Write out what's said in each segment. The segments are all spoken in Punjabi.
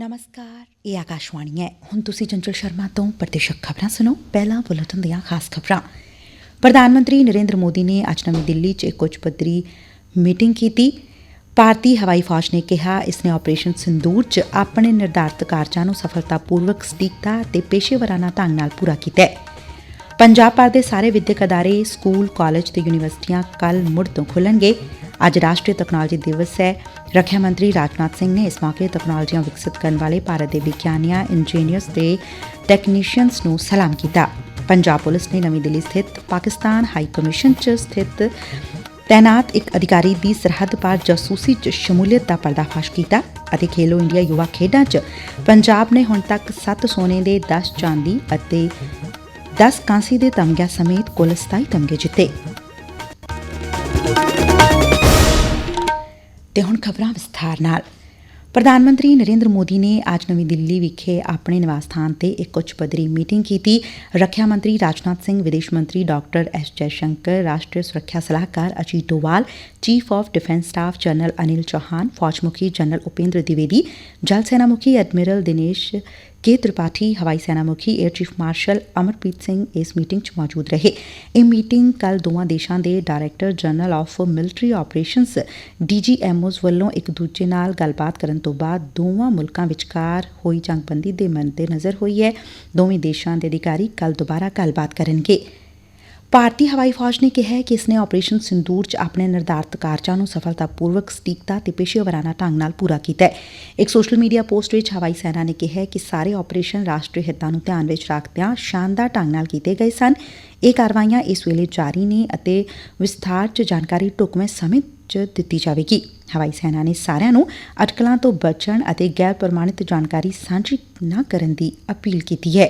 ਨਮਸਕਾਰ। ਇਹ ਆਕਾਸ਼ਵਾਣੀ ਹੈ। ਹੁਣ ਤੁਸੀਂ ਚੰਚਲ ਸ਼ਰਮਾ ਤੋਂ ਪ੍ਰਤੀਸ਼ਕ ਖਬਰਾਂ ਸੁਣੋ। ਪਹਿਲਾਂ ਬੁਲੇਟਿਨ ਦੀਆਂ ਖਾਸ ਖਬਰਾਂ। ਪ੍ਰਧਾਨ ਮੰਤਰੀ ਨਰਿੰਦਰ ਮੋਦੀ ਨੇ ਅੱਜ ਨਵੀਂ ਦਿੱਲੀ 'ਚ ਇੱਕ ਉੱਚ ਪੱਧਰੀ ਮੀਟਿੰਗ ਕੀਤੀ। ਭਾਰਤੀ ਹਵਾਈ ਫੌਜ ਨੇ ਕਿਹਾ, ਇਸ ਨੇ ਆਪਰੇਸ਼ਨ ਸਿੰਦੂਰ 'ਚ ਆਪਣੇ ਨਿਰਧਾਰਤ ਕਾਰਜਾਂ ਨੂੰ ਸਫਲਤਾਪੂਰਵਕ ਸਟੀਕਤਾ ਤੇ ਪੇਸ਼ੇਵਰਾਨਾ ਢੰਗ ਨਾਲ ਪੂਰਾ ਕੀਤਾ ਹੈ। ਪੰਜਾਬ ਭਰ ਦੇ ਸਾਰੇ ਵਿਦਿਅਕ ਅਦਾਰੇ, ਸਕੂਲ, ਕਾਲਜ ਤੇ ਯੂਨੀਵਰਸਿਟੀਆਂ ਕੱਲ ਮੁੜ ਤੋਂ ਖੁੱਲਣਗੇ। ਅੱਜ ਰਾਸ਼ਟਰੀ ਤਕਨਾਲੋਜੀ ਦਿਵਸ ਹੈ। ਰੱਖਿਆ ਮੰਤਰੀ ਰਾਜਨਾਥ ਸਿੰਘ ਨੇ ਇਸ ਮੌਕੇ ਤਕਨਾਲੋਜੀਆਂ ਵਿਕਸਿਤ ਕਰਨ ਵਾਲੇ ਭਾਰਤ ਦੇ ਵਿਗਿਆਨੀਆਂ, ਇੰਜੀਨੀਅਰਸ ਤੇ ਟੈਕਨੀਸ਼ੀਅਨਸ ਨੂੰ ਸਲਾਮ ਕੀਤਾ। ਪੰਜਾਬ ਪੁਲਿਸ ਨੇ ਨਵੀਂ ਦਿੱਲੀ ਸਥਿਤ ਪਾਕਿਸਤਾਨ ਹਾਈ ਕਮਿਸ਼ਨ 'ਚ ਸਥਿਤ ਤੈਨਾਤ ਇੱਕ ਅਧਿਕਾਰੀ ਦੀ ਸਰਹੱਦ ਪਾਰ ਜਾਸੂਸੀ 'ਚ ਸ਼ਮੂਲੀਅਤ ਦਾ ਪਰਦਾਫਾਸ਼ ਕੀਤਾ ਅਤੇ ਖੇਲੋ ਇੰਡੀਆ ਯੁਵਾ ਖੇਡਾਂ 'ਚ ਪੰਜਾਬ ਨੇ ਹੁਣ ਤੱਕ 7 ਸੋਨੇ ਦੇ 10 ਚਾਂਦੀ ਅਤੇ 10 ਕਾਂਸੀ ਦੇ ਤਮਗਿਆਂ ਸਮੇਤ ਕੁੱਲ 27 ਤਮਗੇ ਜਿੱਤੇ ਤੇ ਹੁਣ ਖਬਰਾਂ ਵਿਸਥਾਰ ਨਾਲ ਪ੍ਰਧਾਨ ਮੰਤਰੀ ਨਰਿੰਦਰ ਮੋਦੀ ਨੇ ਅੱਜ ਨਵੀਂ ਦਿੱਲੀ ਵਿਖੇ ਆਪਣੇ ਨਿਵਾਸ ਸਥਾਨ ਤੇ ਇੱਕ ਉੱਚ ਪੱਧਰੀ ਮੀਟਿੰਗ ਕੀਤੀ ਰੱਖਿਆ ਮੰਤਰੀ ਰਾਜਨਾਥ ਸਿੰਘ ਵਿਦੇਸ਼ ਮੰਤਰੀ ਡਾਕਟਰ ਐਸ ਜੈਸ਼ੰਕਰ ਰਾਸ਼ਟਰੀ ਸੁਰੱਖਿਆ ਸਲਾਹਕਾਰ Ajit Doval chief of defence staff general Anil Chauhan ਫੌਜ ਮੁਖੀ ਜਨਰਲ ਉਪੇਂਦਰ ਦਿਵੇਦੀ ਜਲ ਸੈਨਾ ਮੁਖੀ ਐਡਮਿਰਲ ਦਿਨੇਸ਼ ਕੇ ਤ੍ਰਿਪਾਠੀ ਹਵਾਈ ਸੈਨਾ ਮੁਖੀ air chief marshal Amarpreet Singh ਇਸ ਮੀਟਿੰਗ 'ਚ ਮੌਜੂਦ ਰਹੇ। ਇਹ ਮੀਟਿੰਗ ਕੱਲ ਦੋਵਾਂ ਦੇਸ਼ਾਂ ਦੇ director general of military operations DGMOs ਵੱਲੋਂ ਇੱਕ ਦੂਜੇ ਨਾਲ ਗੱਲਬਾਤ ਕਰਨ ਤੋਂ ਬਾਅਦ ਦੋਵਾਂ ਮੁਲਕਾਂ ਵਿਚਕਾਰ ਹੋਈ ਜੰਗਬੰਦੀ ਦੇ ਮੱਦੇ ਹੋਈ ਹੈ। ਦੋਵੇਂ ਦੇਸ਼ਾਂ ਦੇ ਅਧਿਕਾਰੀ ਕੱਲ ਦੁਬਾਰਾ ਗੱਲਬਾਤ ਕਰਨਗੇ। ਭਾਰਤੀ ਹਵਾਈ ਫੌਜ ਨੇ ਕਿਹਾ ਹੈ ਕਿ ਇਸਨੇ ਆਪਰੇਸ਼ਨ ਸਿੰਦੂਰ 'ਚ ਆਪਣੇ ਨਿਰਧਾਰਤ ਕਾਰਜਾਂ ਨੂੰ ਸਫਲਤਾਪੂਰਵਕ ਸਟੀਕਤਾ ਤੇ ਪੇਸ਼ੇਵਰਾਨਾ ਢੰਗ ਨਾਲ ਪੂਰਾ ਕੀਤਾ ਹੈ। ਇੱਕ ਸੋਸ਼ਲ ਮੀਡੀਆ ਪੋਸਟ ਵਿੱਚ ਹਵਾਈ ਸੈਨਾ ਨੇ ਕਿਹਾ ਕਿ ਸਾਰੇ ਆਪਰੇਸ਼ਨ ਰਾਸ਼ਟਰੀ ਹਿੱਤਾਂ ਨੂੰ ਧਿਆਨ ਵਿੱਚ ਰੱਖਦਿਆਂ ਸ਼ਾਨਦਾਰ ਢੰਗ ਨਾਲ ਕੀਤੇ ਗਏ ਸਨ। ਇਹ ਕਾਰਵਾਈਆਂ ਇਸ ਵੇਲੇ ਜਾਰੀ ਨੇ ਅਤੇ ਵਿਸਥਾਰ 'ਚ ਜਾਣਕਾਰੀ ਢੁਕਵੇਂ ਸਮੇਂ 'ਚ ਦਿੱਤੀ ਜਾਵੇਗੀ। ਹਵਾਈ ਸੈਨਾ ਨੇ ਸਾਰਿਆਂ ਨੂੰ ਅਟਕਲਾਂ ਤੋਂ ਬਚਣ ਅਤੇ ਗੈਰ ਪ੍ਰਮਾਣਿਤ ਜਾਣਕਾਰੀ ਸਾਂਝੀ ਨਾ ਕਰਨ ਦੀ ਅਪੀਲ ਕੀਤੀ ਹੈ।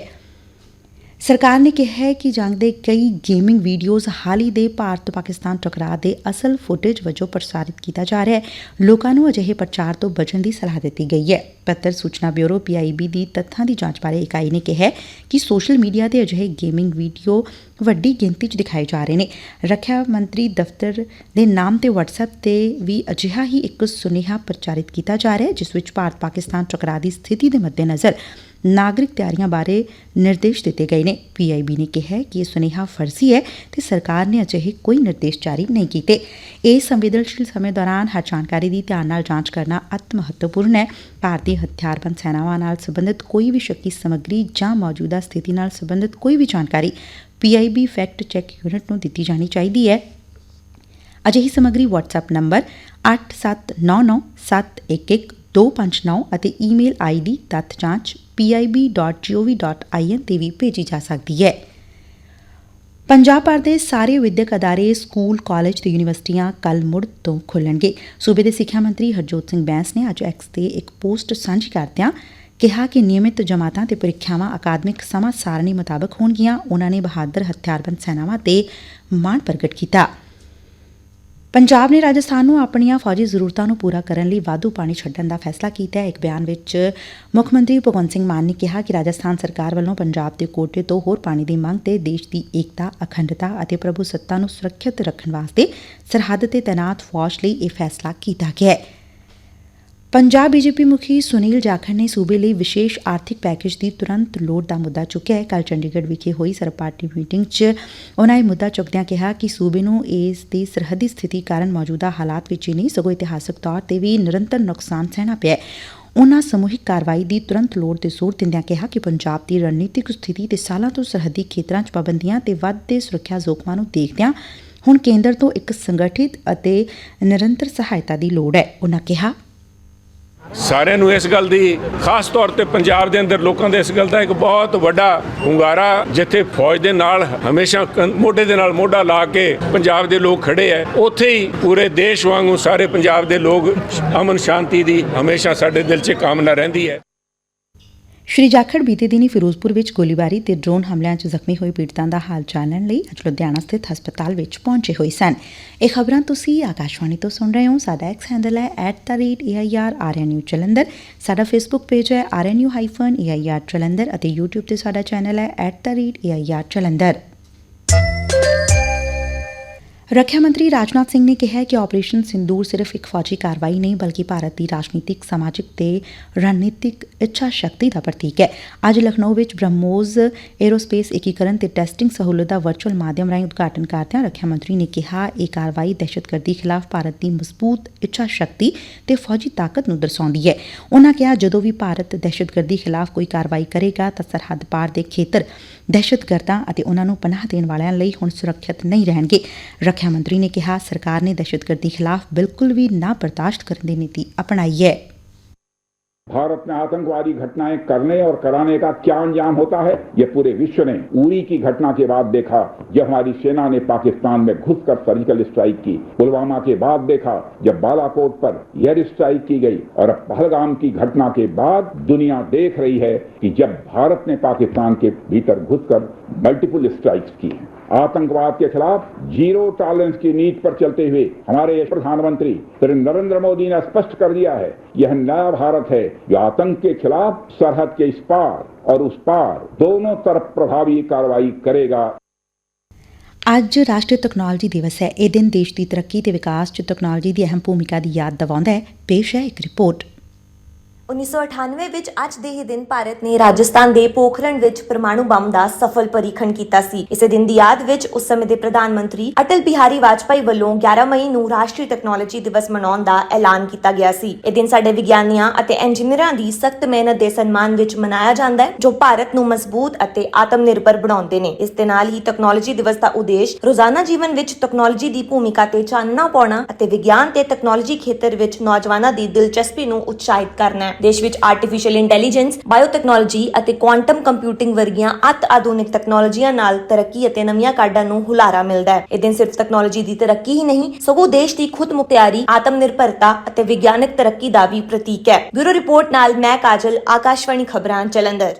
ਸਰਕਾਰ ਨੇ ਕਿਹਾ ਹੈ ਕਿ ਜੰਗ ਦੇ ਕਈ ਗੇਮਿੰਗ ਵੀਡੀਓਜ਼ ਹਾਲ ਹੀ ਦੇ ਭਾਰਤ ਪਾਕਿਸਤਾਨ ਟਕਰਾਅ ਦੇ ਅਸਲ ਫੁਟੇਜ ਵਜੋਂ ਪ੍ਰਸਾਰਿਤ ਕੀਤਾ ਜਾ ਰਿਹਾ ਹੈ। ਲੋਕਾਂ ਨੂੰ ਅਜਿਹੇ ਪ੍ਰਚਾਰ ਤੋਂ ਬਚਣ ਦੀ ਸਲਾਹ ਦਿੱਤੀ ਗਈ ਹੈ। ਪੱਤਰ ਸੂਚਨਾ ਬਿਊਰੋ ਪੀਆਈਬੀ ਦੀ ਤੱਥਾਂ ਦੀ ਜਾਂਚ ਬਾਰੇ ਇਕਾਈ ਨੇ ਕਿਹਾ ਕਿ ਸੋਸ਼ਲ ਮੀਡੀਆ ਤੇ ਅਜਿਹੇ ਗੇਮਿੰਗ ਵੀਡੀਓ ਵੱਡੀ ਗਿਣਤੀ 'ਚ ਦਿਖਾਏ ਜਾ ਰਹੇ ਨੇ। ਰੱਖਿਆ ਮੰਤਰੀ ਦਫ਼ਤਰ ਦੇ ਨਾਮ ਤੇ WhatsApp ਤੇ ਵੀ ਅਜਿਹਾ ਹੀ ਇੱਕ ਸੁਨੇਹਾ ਪ੍ਰਚਾਰਿਤ ਕੀਤਾ ਜਾ ਰਿਹਾ ਹੈ, ਜਿਸ ਵਿੱਚ ਭਾਰਤ ਪਾਕਿਸਤਾਨ ਟਕਰਾਅ ਦੀ ਸਥਿਤੀ ਦੇ ਮੱਦੇਨਜ਼ਰ ਨਾਗਰਿਕ ਤਿਆਰੀਆਂ ਬਾਰੇ ਨਿਰਦੇਸ਼ ਦਿੱਤੇ ਗਏ ਨੇ ਪੀਆਈਬੀ ਨੇ ਕਿਹਾ ਕਿ ਇਹ ਸੁਨੇਹਾ ਫਰਜ਼ੀ ਹੈ ਤੇ ਸਰਕਾਰ ਨੇ ਅਜਿਹੇ ਕੋਈ ਨਿਰਦੇਸ਼ ਜਾਰੀ ਨਹੀਂ ਕੀਤੇ ਇਸ ਸੰਵੇਦਨਸ਼ੀਲ ਸਮੇਂ ਦੌਰਾਨ ਹਰ ਜਾਣਕਾਰੀ ਦੀ ਧਿਆਨ ਨਾਲ ਜਾਂਚ ਕਰਨਾ ਅਤ ਮਹੱਤਵਪੂਰਨ ਹੈ ਭਾਰਤੀ ਹਥਿਆਰਬੰਦ ਸੈਨਾਵਾਂ ਨਾਲ ਸੰਬੰਧਿਤ ਕੋਈ ਵੀ ਸ਼ੱਕੀ ਸਮੱਗਰੀ ਜਾਂ ਮੌਜੂਦਾ ਸਥਿਤੀ ਨਾਲ ਸੰਬੰਧਿਤ ਕੋਈ ਵੀ ਜਾਣਕਾਰੀ ਪੀਆਈਬੀ ਫੈਕਟ ਚੈੱਕ ਯੂਨਿਟ ਨੂੰ ਦਿੱਤੀ ਜਾਣੀ ਚਾਹੀਦੀ ਹੈ ਅਜਿਹੀ ਸਮੱਗਰੀ WhatsApp ਨੰਬਰ 8799711259 ਅਤੇ ਈਮੇਲ ਆਈਡੀ ਤੱਥਜਾਂਚ pib.gov.in ਤੇ ਵੀ ਭੇਜੀ ਜਾ ਸਕਦੀ ਹੈ। ਪੰਜਾਬ ਭਰ ਦੇ ਸਾਰੇ ਵਿਦਿਅਕ ਅਦਾਰੇ, ਸਕੂਲ, ਕਾਲਜ ਤੇ ਯੂਨੀਵਰਸਿਟੀਆਂ ਕੱਲ ਮੁੜ ਤੋਂ ਖੁੱਲਣਗੇ। ਸੂਬੇ ਦੇ ਸਿੱਖਿਆ ਮੰਤਰੀ ਹਰਜੋਤ ਸਿੰਘ ਬੈਂਸ ਨੇ ਅੱਜ ਐਕਸ ਤੇ ਇੱਕ ਪੋਸਟ ਸਾਂਝੀ ਕਰਦਿਆਂ ਕਿਹਾ ਕਿ ਨਿਯਮਿਤ ਜਮਾਤਾਂ ਤੇ ਪ੍ਰੀਖਿਆਵਾਂ ਅਕਾਦਮਿਕ ਸਮਾਂ ਸਾਰਣੀ ਮੁਤਾਬਕ ਹੋਣਗੀਆਂ। ਉਨਾਂ ਨੇ ਬਹਾਦਰ ਹਥਿਆਰਬੰਦ ਸੈਨਾਵਾਂ ਤੇ ਮਾਣ ਪ੍ਰਗਟ ਕੀਤਾ। ਪੰਜਾਬ ਨੇ ਰਾਜਸਥਾਨ ਨੂੰ ਆਪਣੀਆਂ ਫੌਜੀ ਜ਼ਰੂਰਤਾਂ ਨੂੰ ਪੂਰਾ ਕਰਨ ਲਈ ਵਾਧੂ ਪਾਣੀ ਛੱਡਣ ਦਾ ਫੈਸਲਾ ਕੀਤਾ ਹੈ। ਇੱਕ ਬਿਆਨ ਵਿੱਚ ਮੁੱਖ ਮੰਤਰੀ ਭਗਵੰਤ ਸਿੰਘ ਮਾਨ ਨੇ ਕਿਹਾ ਕਿ ਰਾਜਸਥਾਨ ਸਰਕਾਰ ਵੱਲੋਂ ਪੰਜਾਬ ਦੇ ਕੋਟੇ ਤੋਂ ਹੋਰ ਪਾਣੀ ਦੀ ਮੰਗ ਤੇ ਦੇਸ਼ ਦੀ ਏਕਤਾ, ਅਖੰਡਤਾ ਅਤੇ ਪ੍ਰਭੂਸੱਤਾ ਨੂੰ ਸੁਰੱਖਿਅਤ ਰੱਖਣ ਵਾਸਤੇ ਸਰਹੱਦ ਤੇ ਤੈਨਾਤ ਫੌਜ ਲਈ ਇਹ ਫੈਸਲਾ ਕੀਤਾ ਗਿਆ ਹੈ। ਪੰਜਾਬ ਬੀਜੇਪੀ ਮੁਖੀ ਸੁਨੀਲ ਜਾਖੜ ਨੇ ਸੂਬੇ ਲਈ ਵਿਸ਼ੇਸ਼ ਆਰਥਿਕ ਪੈਕੇਜ ਦੀ ਤੁਰੰਤ ਲੋੜ ਦਾ ਮੁੱਦਾ ਚੁੱਕਿਆ ਹੈ। ਕੱਲ ਚੰਡੀਗੜ੍ਹ ਵਿਖੇ ਹੋਈ ਸਰਪਾਰਟੀ ਮੀਟਿੰਗ 'ਚ ਉਨ੍ਹਾਂ ਇਹ ਮੁੱਦਾ ਚੁੱਕਦਿਆਂ ਕਿਹਾ ਕਿ ਸੂਬੇ ਨੂੰ ਇਸ ਦੀ ਸਰਹੱਦੀ ਸਥਿਤੀ ਕਾਰਨ ਮੌਜੂਦਾ ਹਾਲਾਤ ਵਿੱਚ ਹੀ ਨਹੀਂ, ਸਗੋਂ ਇਤਿਹਾਸਕ ਤੌਰ ਤੇ ਵੀ ਨਿਰੰਤਰ ਨੁਕਸਾਨ ਸਹਿਣਾ ਪਿਆ ਉਨ੍ਹਾਂ ਸਮੂਹਿਕ ਕਾਰਵਾਈ ਦੀ ਤੁਰੰਤ ਲੋੜ ਤੇ ਜ਼ੋਰ ਦਿੰਦਿਆਂ ਕਿਹਾ ਕਿ ਪੰਜਾਬ ਦੀ ਰਣਨੀਤਿਕ ਸਥਿਤੀ ਤੇ ਸਾਲਾਂ ਤੋਂ ਸਰਹੱਦੀ ਖੇਤਰਾਂ 'ਚ ਪਾਬੰਦੀਆਂ ਤੇ ਵੱਧਦੇ ਸੁਰੱਖਿਆ ਜ਼ੋਖਮਾਂ ਨੂੰ ਦੇਖਦਿਆਂ ਹੁਣ ਕੇਂਦਰ ਤੋਂ ਇੱਕ ਸੰਗਠਿਤ ਅਤੇ ਨਿਰੰਤਰ ਸਹਾਇਤਾ ਦੀ ਲੋੜ ਹੈ। ਉਨ੍ਹਾਂ ਕਿਹਾ ਸਾਰਿਆਂ ਨੂੰ ਇਸ ਗੱਲ ਦੀ ਖਾਸ ਤੌਰ ਤੇ ਪੰਜਾਬ ਦੇ ਅੰਦਰ ਲੋਕਾਂ ਦੇ ਇਸ ਗੱਲ ਦਾ ਇੱਕ ਬਹੁਤ ਵੱਡਾ ਹੁੰਗਾਰਾ ਜਿੱਥੇ ਫੌਜ ਦੇ ਨਾਲ ਹਮੇਸ਼ਾ ਮੋਢੇ ਦੇ ਨਾਲ ਮੋਢਾ ਲਾ ਕੇ ਪੰਜਾਬ ਦੇ ਲੋਕ ਖੜੇ ਐ, ਉੱਥੇ ਹੀ ਪੂਰੇ ਦੇਸ਼ ਵਾਂਗੂ ਸਾਰੇ ਪੰਜਾਬ ਦੇ ਲੋਕ ਅਮਨ ਸ਼ਾਂਤੀ ਦੀ ਹਮੇਸ਼ਾ ਸਾਡੇ ਦਿਲ 'ਚ ਕਾਮਨਾ ਰਹਿੰਦੀ ਹੈ ਸ਼੍ਰੀ ਜਾਖੜ ਬੀਤੇ ਦਿਨੀ ਫਿਰੋਜ਼ਪੁਰ ਵਿੱਚ ਗੋਲੀਬਾਰੀ ਤੇ ਡਰੋਨ ਹਮਲਿਆਂ 'ਚ ਜ਼ਖਮੀ ਹੋਏ ਪੀੜਤਾਂ ਦਾ ਹਾਲ ਜਾਣਨ ਲਈ ਅੱਜ ਲੁਧਿਆਣਾ ਸਥਿਤ ਹਸਪਤਾਲ ਵਿੱਚ ਪਹੁੰਚੇ ਹੋਏ ਸਨ। ਇਹ ਖਬਰਾਂ ਤੁਸੀਂ ਆਕਾਸ਼ਵਾਣੀ ਤੋਂ ਸੁਣ ਰਹੇ ਹੋ। ਸਾਡਾ ਐਕਸ ਹੈਂਡਲ ਹੈ @air ਜਲੰਧਰ ਸਾਡਾ ਫੇਸਬੁੱਕ ਪੇਜ ਹੈ rnu-air ਜਲੰਧਰ ਅਤੇ YouTube ਤੇ ਸਾਡਾ ਚੈਨਲ ਹੈ @air ਜਲੰਧਰ ਰੱਖਿਆ ਮੰਤਰੀ ਰਾਜਨਾਥ ਸਿੰਘ ਨੇ ਕਿਹਾ ਕਿ ਆਪਰੇਸ਼ਨ ਸਿੰਦੂਰ ਸਿਰਫ ਇੱਕ ਫੌਜੀ ਕਾਰਵਾਈ ਨਹੀਂ, ਬਲਕਿ ਭਾਰਤ ਦੀ ਰਾਜਨੀਤਿਕ, ਸਮਾਜਿਕ ਤੇ ਰਣਨੀਤਿਕ ਇੱਛਾ ਸ਼ਕਤੀ ਦਾ ਪ੍ਰਤੀਕ ਹੈ। ਅੱਜ ਲਖਨਊ ਵਿੱਚ ਬ੍ਰਹਮੋਸ ਏਰੋਸਪੇਸ ਏਕੀਕਰਨ ਤੇ ਟੈਸਟਿੰਗ ਸਹੂਲਤ ਦਾ ਵਰਚੁਅਲ ਮਾਧਿਅਮ ਰਾਹੀਂ ਉਦਘਾਟਨ ਕਰਦਿਆਂ ਰੱਖਿਆ ਮੰਤਰੀ ਨੇ ਕਿਹਾ, ਇਹ ਕਾਰਵਾਈ ਦਹਿਸ਼ਤਗਰਦੀ ਖਿਲਾਫ ਭਾਰਤ ਦੀ ਮਜ਼ਬੂਤ ਇੱਛਾ ਸ਼ਕਤੀ ਤੇ ਫੌਜੀ ਤਾਕਤ ਨੂੰ ਦਰਸਾਉਂਦੀ ਹੈ। ਉਨ੍ਹਾਂ ਕਿਹਾ, ਜਦੋਂ ਵੀ ਭਾਰਤ ਦਹਿਸ਼ਤਗਰਦੀ ਖਿਲਾਫ ਕੋਈ ਕਾਰਵਾਈ ਕਰੇਗਾ ਤਾਂ ਸਰਹੱਦ ਪਾਰ ਦੇ ਖੇਤਰ ਦਹਿਸ਼ਤਗਰਦਾਂ ਅਤੇ ਉਨ੍ਹਾਂ ਨੂੰ ਪਨਾਹ ਦੇਣ ਵਾਲਿਆਂ ਲਈ ਹੁਣ ਸੁਰੱਖਿਅਤ ਨਹੀਂ ਰਹਿਣਗੇ। ਰੱਖਿਆ ਮੰਤਰੀ ਨੇ ਕਿਹਾ ਸਰਕਾਰ ਨੇ ਦਹਿਸ਼ਤਗਰਦੀ ਖਿਲਾਫ ਬਿਲਕੁਲ ਵੀ ਨਾ ਬਰਦਾਸ਼ਤ ਕਰਨ ਦੀ ਨੀਤੀ ਅਪਣਾਈ ਹੈ भारत में आतंकवादी घटनाएं करने और कराने का क्या अंजाम होता है ये पूरे विश्व ने उरी की घटना के बाद देखा जब हमारी सेना ने पाकिस्तान में घुसकर सर्जिकल स्ट्राइक की पुलवामा के बाद देखा जब बालाकोट पर एयर स्ट्राइक की गई और अब पहलगाम की घटना के बाद दुनिया देख रही है कि जब भारत ने पाकिस्तान के भीतर घुसकर मल्टीपल स्ट्राइक्स की हैं आतंकवाद के खिलाफ जीरो टॉलरेंस की नीति पर चलते हुए हमारे प्रधानमंत्री श्री नरेंद्र मोदी ने स्पष्ट कर दिया है यह नया भारत है जो आतंक के खिलाफ सरहद के इस पार और उस पार दोनों तरफ प्रभावी कार्रवाई करेगा ਅੱਜ ਰਾਸ਼ਟਰੀ ਤਕਨਾਲੋਜੀ ਦਿਵਸ ਹੈ ਇਹ ਦਿਨ ਦੇਸ਼ ਦੀ ਤਰੱਕੀ ਤੇ ਵਿਕਾਸ 'ਚ ਤਕਨਾਲੋਜੀ ਦੀ ਅਹਿਮ ਭੂਮਿਕਾ ਦੀ ਯਾਦ ਦਿਵਾਉਂਦਾ ਹੈ ਪੇਸ਼ ਹੈ ਇੱਕ ਰਿਪੋਰਟ 1998 ਵਿੱਚ ਅੱਜ ਦੇ ਹੀ ਦਿਨ ਭਾਰਤ ਨੇ ਰਾਜਸਥਾਨ ਦੇ ਪੋਖਰਣ ਵਿੱਚ ਪਰਮਾਣੂ ਬੰਬ ਦਾ ਸਫਲ ਪਰੀਖਣ ਕੀਤਾ ਸੀ। ਇਸੇ ਦਿਨ ਦੀ ਯਾਦ ਵਿੱਚ ਉਸ ਸਮੇਂ ਦੇ ਪ੍ਰਧਾਨ ਮੰਤਰੀ ਅਟਲ ਬਿਹਾਰੀ ਵਾਜਪਾਈ ਵੱਲੋਂ 11 ਮਈ ਨੂੰ ਰਾਸ਼ਟਰੀ ਟੈਕਨੋਲੋਜੀ ਦਿਵਸ ਮਨਾਉਣ ਦਾ ਐਲਾਨ ਕੀਤਾ ਗਿਆ ਸੀ। ਇਹ ਦਿਨ ਸਾਡੇ ਵਿਗਿਆਨੀਆਂ ਅਤੇ ਇੰਜੀਨੀਅਰਾਂ ਦੀ ਸਖਤ ਮਿਹਨਤ ਦੇ ਸਨਮਾਨ ਵਿੱਚ ਮਨਾਇਆ ਜਾਂਦਾ ਹੈ, ਜੋ ਭਾਰਤ ਨੂੰ ਮਜ਼ਬੂਤ ਅਤੇ ਆਤਮ ਨਿਰਭਰ ਬਣਾਉਂਦੇ ਨੇ। ਇਸ ਦੇ ਨਾਲ ਹੀ ਟੈਕਨੋਲੋਜੀ ਦਿਵਸ ਦਾ ਉਦੇਸ਼ ਰੋਜ਼ਾਨਾ ਜੀਵਨ ਵਿੱਚ ਟੈਕਨੋਲੋਜੀ ਦੀ ਭੂਮਿਕਾ ਤੇ ਚਾਨਣਾ ਪਾਉਣਾ ਅਤੇ ਵਿਗਿਆਨ ਤੇ ਟੈਕਨੋਲੋਜੀ ਖੇਤਰ ਵਿੱਚ ਨੌਜਵਾਨਾਂ ਦੀ ਦਿਲਚਸਪੀ ਨੂੰ ਉਤਸ਼ਾਹਿਤ ਕਰਨਾ ਹੈ। ਦੇਸ਼ ਵਿੱਚ ਆਰਟੀਫੀਸ਼ੀਅਲ ਇੰਟੈਲੀਜੈਂਸ ਬਾਇਓਟੈਕਨੋਲੋਜੀ ਅਤੇ ਕੁਆਂਟਮ ਕੰਪਿਊਟਿੰਗ ਵਰਗੀਆਂ ਅਤ ਆਧੁਨਿਕ ਤਕਨਾਲੋਜੀਆਂ ਨਾਲ ਤਰੱਕੀ ਅਤੇ ਨਵੀਆਂ ਕਾਢਾਂ ਨੂੰ ਹੁਲਾਰਾ ਮਿਲਦਾ ਹੈ। ਇਹ ਦਿਨ ਸਿਰਫ ਤਕਨਾਲੋਜੀ ਦੀ ਤਰੱਕੀ ਹੀ ਨਹੀਂ, ਸਗੋਂ ਦੇਸ਼ ਦੀ ਖੁਦ ਮੁਖਤਿਆਰੀ ਆਤਮ ਨਿਰਭਰਤਾ ਅਤੇ ਵਿਗਿਆਨਕ ਤਰੱਕੀ ਦਾ ਵੀ ਪ੍ਰਤੀਕ ਹੈ। ਬਿਊਰੋ ਰਿਪੋਰਟ ਨਾਲ ਮੈਂ ਕਾਜਲ, ਆਕਾਸ਼ਵਾਣੀ ਖਬਰਾਂ ਜਲੰਧਰ।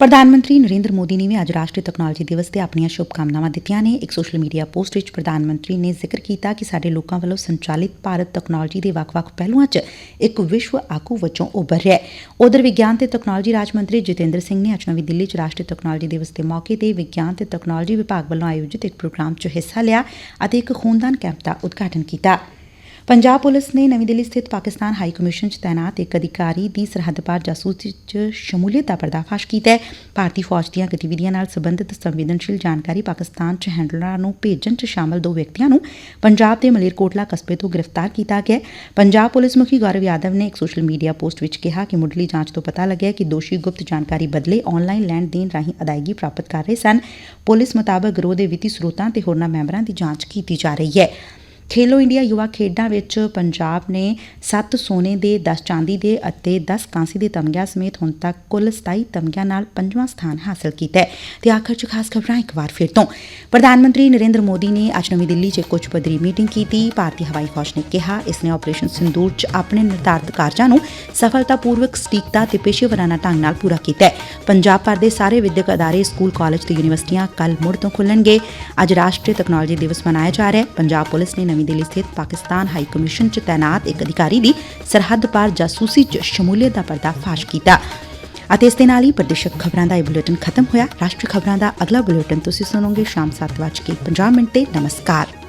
ਪ੍ਰਧਾਨ ਮੰਤਰੀ ਨਰਿੰਦਰ ਮੋਦੀ ਨੇ ਵੀ ਅੱਜ ਰਾਸ਼ਟਰੀ ਤਕਨਾਲੋਜੀ ਦਿਵਸ ਤੇ ਆਪਣੀਆਂ ਸ਼ੁਭਕਾਮਨਾਵਾਂ ਦਿੱਤੀਆਂ ਨੇ। ਇੱਕ ਸੋਸ਼ਲ ਮੀਡੀਆ ਪੋਸਟ ਵਿੱਚ ਪ੍ਰਧਾਨ ਮੰਤਰੀ ਨੇ ਜ਼ਿਕਰ ਕੀਤਾ ਕਿ ਸਾਡੇ ਲੋਕਾਂ ਵੱਲੋਂ ਸੰਚਾਲਿਤ ਭਾਰਤ ਤਕਨਾਲੋਜੀ ਦੇ ਵੱਖ-ਵੱਖ ਪਹਿਲੂਆਂ 'ਚ ਇੱਕ ਵਿਸ਼ਵ ਆਗੂ ਵਜੋਂ ਉੱਭਰ ਰਿਹਾ ਹੈ। ਉਧਰ ਵਿਗਿਆਨ ਤੇ ਤਕਨਾਲੋਜੀ ਰਾਜ ਮੰਤਰੀ ਜਤਿੰਦਰ ਸਿੰਘ ਨੇ ਅੱਜ ਨਵੀਂ ਦਿੱਲੀ 'ਚ ਰਾਸ਼ਟਰੀ ਤਕਨਾਲੋਜੀ ਦਿਵਸ ਦੇ ਮੌਕੇ ਤੇ ਵਿਗਿਆਨ ਤੇ ਤਕਨਾਲੋਜੀ ਵਿਭਾਗ ਵੱਲੋਂ ਆਯੋਜਿਤ ਇੱਕ ਪ੍ਰੋਗਰਾਮ 'ਚ ਹਿੱਸਾ ਲਿਆ ਅਤੇ ਇੱਕ ਖੂਨਦਾਨ ਕੈਂਪ ਦਾ ਉਦਘਾਟਨ ਕੀਤਾ। ਪੰਜਾਬ ਪੁਲਿਸ ਨੇ ਨਵੀਂ ਦਿੱਲੀ ਸਥਿਤ ਪਾਕਿਸਤਾਨ ਹਾਈ ਕਮਿਸ਼ਨ 'ਚ ਤਾਇਨਾਤ ਇੱਕ ਅਧਿਕਾਰੀ ਦੀ ਸਰਹੱਦ ਪਾਰ ਜਾਸੂਸੀ 'ਚ ਸ਼ਮੂਲੀਅਤ ਦਾ ਪਰਦਾਫਾਸ਼ ਕੀਤਾ ਹੈ। ਭਾਰਤੀ ਫੌਜ ਦੀਆਂ ਗਤੀਵਿਧੀਆਂ ਨਾਲ ਸੰਬੰਧਿਤ ਸੰਵੇਦਨਸ਼ੀਲ ਜਾਣਕਾਰੀ ਪਾਕਿਸਤਾਨ 'ਚ ਹੈਂਡਲਰਾਂ ਨੂੰ ਭੇਜਣ 'ਚ ਸ਼ਾਮਲ ਦੋ ਵਿਅਕਤੀਆਂ ਨੂੰ ਪੰਜਾਬ ਦੇ ਮਲੇਰਕੋਟਲਾ ਕਸਬੇ ਤੋਂ ਗ੍ਰਿਫਤਾਰ ਕੀਤਾ ਗਿਆ ਪੰਜਾਬ ਪੁਲਿਸ ਮੁਖੀ ਗੌਰਵ ਯਾਦਵ ਨੇ ਇੱਕ ਸੋਸ਼ਲ ਮੀਡੀਆ ਪੋਸਟ ਵਿੱਚ ਕਿਹਾ ਕਿ ਮੁੱਢਲੀ ਜਾਂਚ ਤੋਂ ਪਤਾ ਲੱਗਿਆ ਕਿ ਦੋਸ਼ੀ ਗੁਪਤ ਜਾਣਕਾਰੀ ਬਦਲੇ ਆਨਲਾਈਨ ਲੈਣ ਦੇਣ ਰਾਹੀਂ ਅਦਾਇਗੀ ਪ੍ਰਾਪਤ ਕਰ ਰਹੇ ਸਨ। ਪੁਲਿਸ ਮੁਤਾਬਕ ਗਰੋਹ ਦੇ ਵਿੱਤੀ ਸਰੋਤਾਂ ਤੇ ਹੋਰਨਾਂ ਮੈਂਬਰਾਂ ਦੀ ਜਾਂਚ ਕੀਤੀ ਜਾ ਰਹੀ ਹੈ। ਖੇਲੋ ਇੰਡੀਆ ਯੁਵਾ ਖੇਡਾਂ ਵਿੱਚ ਪੰਜਾਬ ਨੇ 7 ਸੋਨੇ ਦੇ 10 ਚਾਂਦੀ ਦੇ ਅਤੇ 10 ਕਾਂਸੀ ਦੇ ਤਮਗਿਆਂ ਸਮੇਤ ਹੁਣ ਤੱਕ ਕੁੱਲ 27 ਤਮਗਿਆਂ ਨਾਲ ਪੰਜਵਾਂ ਸਥਾਨ ਹਾਸਲ ਕੀਤਾ ਹੈ। ਤੇ ਆਖਰ 'ਚ ਖਾਸ ਖਬਰਾਂ ਇੱਕ ਵਾਰ ਫਿਰ ਤੋਂ। ਪ੍ਰਧਾਨ ਮੰਤਰੀ ਨਰਿੰਦਰ ਮੋਦੀ ਨੇ ਅੱਜ ਨਵੀਂ ਦਿੱਲੀ 'ਚ ਇੱਕ ਉੱਚ ਪੱਧਰੀ ਮੀਟਿੰਗ ਕੀਤੀ। ਭਾਰਤੀ ਹਵਾਈ ਫੌਜ ਨੇ ਕਿਹਾ, ਇਸ ਨੇ ਆਪਰੇਸ਼ਨ ਸਿੰਦੂਰ 'ਚ ਆਪਣੇ ਨਿਰਧਾਰਤ ਕਾਰਜਾਂ ਨੂੰ ਸਫਲਤਾਪੂਰਵਕ, ਸਟੀਕਤਾ ਤੇ ਪੇਸ਼ੇਵਰਾਨਾ ਢੰਗ ਨਾਲ ਪੂਰਾ ਕੀਤਾ ਹੈ। ਪੰਜਾਬ ਭਰ ਦੇ ਸਾਰੇ ਵਿਦਿਅਕ ਅਦਾਰੇ, ਸਕੂਲ, ਕਾਲਜ ਤੇ ਯੂਨੀਵਰਸਿਟੀਆਂ ਕੱਲ ਮੁੜ ਤੋਂ ਖੁੱਲਣਗੇ। ਅੱਜ ਰਾਸ਼ਟਰੀ ਤਕਨਾਲੋਜੀ ਦਿਵਸ ਮਨਾਇਆ ਜਾ ਰਿਹਾ ਹੈ। ਪੰਜਾਬ ਪੁਲਿਸ ਨੇ ਨਵੀਂ ਦਿੱਲੀ ਸਥਿਤ ਪਾਕਿਸਤਾਨ ਹਾਈ ਕਮਿਸ਼ਨ 'ਚ ਤਾਇਨਾਤ ਇੱਕ ਅਧਿਕਾਰੀ ਦੀ ਸਰਹੱਦ ਪਾਰ ਜਾਸੂਸੀ 'ਚ ਸ਼ਮੂਲੀਅਤ ਦਾ ਪਰਦਾਫਾਸ਼ ਕੀਤਾ। ਅਤੇ ਇਸ ਦੇ ਨਾਲ ਹੀ ਪ੍ਰਦੇਸ਼ਕ ਖਬਰਾਂ ਦਾ ਇਹ ਬੁਲੇਟਿਨ ਖਤਮ ਹੋਇਆ। ਰਾਸ਼ਟਰੀ ਖਬਰਾਂ ਦਾ ਅਗਲਾ ਬੁਲੇਟਿਨ ਤੁਸੀਂ ਸੁਣੋਗੇ ਸ਼ਾਮ 7:50 ਮਿੰਟ। ਤੇ ਨਮਸਕਾਰ।